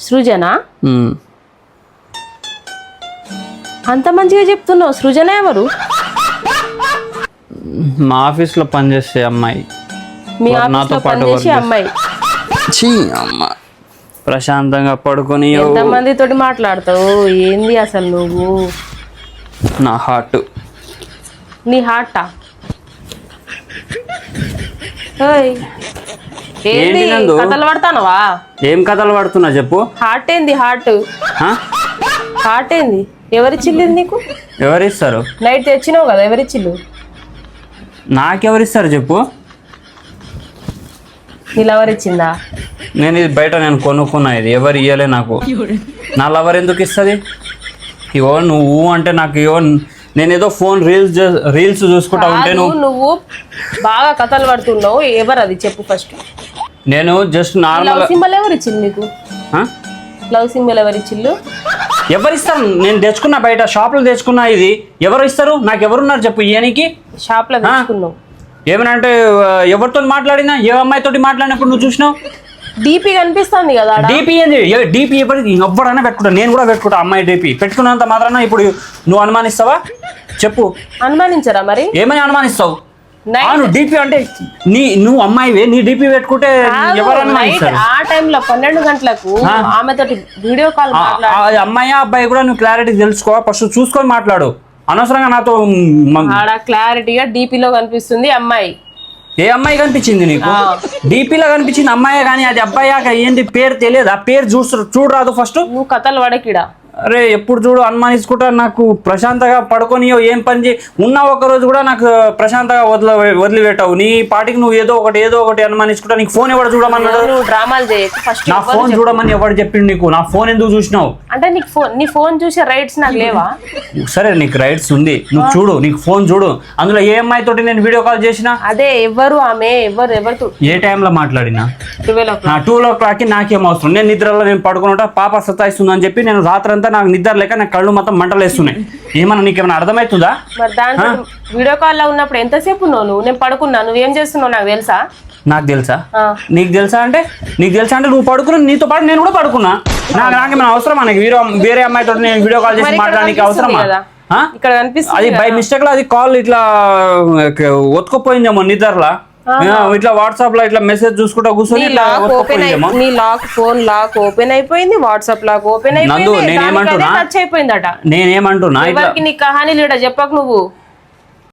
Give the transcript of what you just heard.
సృజన. అంత మంచిగా చెప్తున్నావు. సృజన ఎవరు? మా ఆఫీస్లో పనిచేసే అమ్మాయి. మీ నాతో పాటు పనిచేసే అమ్మాయి. చీ అమ్మ. ప్రశాంతంగా పడుకొని ఓ, ఎంత మందితోటి మాట్లాడతావు? ఏంది అసలు నువ్వు? నా హార్ట్. నీ హార్టా? ఏంది? నందు? కథలు పడతానవా? ఏం కథలు పడుతున్నా చెప్పు. హార్ట్ ఏంది? హార్ట్. ఆ? హార్ట్ ఏంది? ఎవరిచ్చిల్లింది నీకు? ఎవరిస్తారు? నైట్ తెచ్చినావు కదా ఎవరిచ్చిల్లు నాకెవరిస్తారు చెప్పు. నీ లవర్ ఇచ్చిందా నేను ఇది బయట నేను కొనుక్కున్నా ఇది. ఎవరు ఇయ్యలే నాకు. నా లవర్ ఎందుకు ఇస్తుంది? ఇగో నువ్వు అంటే నాకు ఇగో నేను ఏదో ఫోన్ రీల్స్ రీల్స్ చూసుకుంటా ఉంటే కాదు, నువ్వు నువ్వు బాగా కథలు పడుతున్నావు. ఎవరు అది చెప్పు ఫస్ట్. నేను జస్ట్ లవ్ నార్మల్ సింబల్ ఎవరు ఇచ్చింది నీకు లవ్ సింబల్ ఎవరు ఇచ్చిల్లు ఎవరు ఇస్తారు? నేను తెచ్చుకున్నా బయట షాప్లో తెచ్చుకున్నా ఇది. ఎవరు ఇస్తారు? నాకు ఎవరున్నారు చెప్పు ఇయనికి షాప్లో తెచ్చుకున్నావు ఏమన్నా అంటే ఎవరితో మాట్లాడినా ఏ అమ్మాయితోటి మాట్లాడినప్పుడు నువ్వు చూసినావు? డీపీ కనిపిస్తుంది కదా. డీపీ ఏంది? డీపీ ఎవరికి? ఎవరైనా పెట్టుకుంటా. నేను కూడా పెట్టుకుంటా అమ్మాయి డీపీ పెట్టుకున్నంత మాత్రాన ఇప్పుడు నువ్వు అనుమానిస్తావా? చెప్పు. అనుమానించరా మరి? ఏమని అనుమానిస్తావు? అవును డీపీ అంటే నీ నువ్వు అమ్మాయివే నీ డీపీ పెట్టుకుంటే కాదు, ఎవరు నైట్ అనుమానిస్తారు ఆ టైంలో పన్నెండు గంటలకు ఆమెతోటి వీడియో కాల్ మాట్లాడు. అమ్మాయి అబ్బాయి కూడా నువ్వు క్లారిటీ తెలుసుకో ఫస్ట్ చూసుకొని మాట్లాడు. అనవసరంగా నాతో ఆడ క్లారిటీగా డీపీలో కనిపిస్తుంది అమ్మాయి. ఏ అమ్మాయి కనిపించింది నీకు. డీపీలో కనిపించింది అమ్మాయే కానీ అది అబ్బాయాక ఏంటి పేరు తెలియదు? ఆ పేరు చూసు చూడరాదు ఫస్ట్ నువ్వు కథలు పడకిడా అరే ఎప్పుడు చూడు అనుమానించుకుంటా నాకు ప్రశాంతంగా పడుకొని ఏం పని చేయి. ఉన్న ఒక రోజు కూడా నాకు ప్రశాంతంగా వదిల వదిలిపెట్టావు. నీ పాటికి నువ్వు ఏదో ఒకటి ఏదో ఒకటి అనుమానించుకుంటా నీకు ఫోన్ ఎవడు చూడమన్నాడు? నువ్వు డ్రామాలు చేయకు ఫస్ట్ నా ఫోన్ చూడమని ఎవడు చెప్పిండు నీకు? నా ఫోన్ ఎందుకు చూసినావు? అంటే నీకు ఫోన్ నీ ఫోన్ చూసే రైట్స్ నాకు లేవా? సరే నీకు రైట్స్ ఉంది. నువ్వు చూడు నీకు ఫోన్ చూడు. అందులో ఏ అమ్మాయి తోటి నేను వీడియో కాల్ చేసినా? అదే ఎవరు ఆమె? ఎవరు ఎవరు ఏ టైంలో మాట్లాడినా? నా టూ ఓ క్లాక్కి నాకేం అవసరం? నేను నిద్రలో నేను పడుకున్నట పాప సతాయిస్తుందని చెప్పి నేను రాత్రంతా నాకు నిద్ర లేక నాకు కళ్ళు మొత్తం మంటలేస్తున్నాయి. ఏమన్నా నీకేమైనా అర్థమవుతుందా మరి దాంట్లో వీడియో కాల్లో ఉన్నప్పుడు ఎంతసేపు ఉన్నావు నువ్వు? నేను పడుకున్నా. నువ్వేం చేస్తున్నావు నాకు తెలుసా? నాకు తెలుసా. నీకు తెలుసా అంటే? నీకు తెలుసా అంటే నువ్వు పడుకున్నా నీతో పాటు నేను కూడా పడుకున్నా. నాకు నాకేమైనా అవసరమా? నాకు వీడియో వేరే అమ్మాయితో నేను వీడియో కాల్ చేసి మాట్లాడడానికి అవసరమా? ఇక్కడ కనిపిస్తుంది అది బై మిస్టేక్లో అది కాల్ ఇట్లా ఒత్తుకుపోయిందేమో నిద్రలా? ఇట్లా వాట్సాప్లో ఇట్లా మెసేజ్ చూసుకుంటా కూర్చొని నీ ఇట్లా లాక్ ఫోన్ లాక్ ఓపెన్ అయిపోయింది వాట్సాప్ లాక్ ఓపెన్ అయిపోయింది నేనేమంటున్నా? టచ్ అయిపోయిందట. నేనేమంటున్నా? ఇట్లా నీ కహానీలు ఈడ చెప్పకు నువ్వు.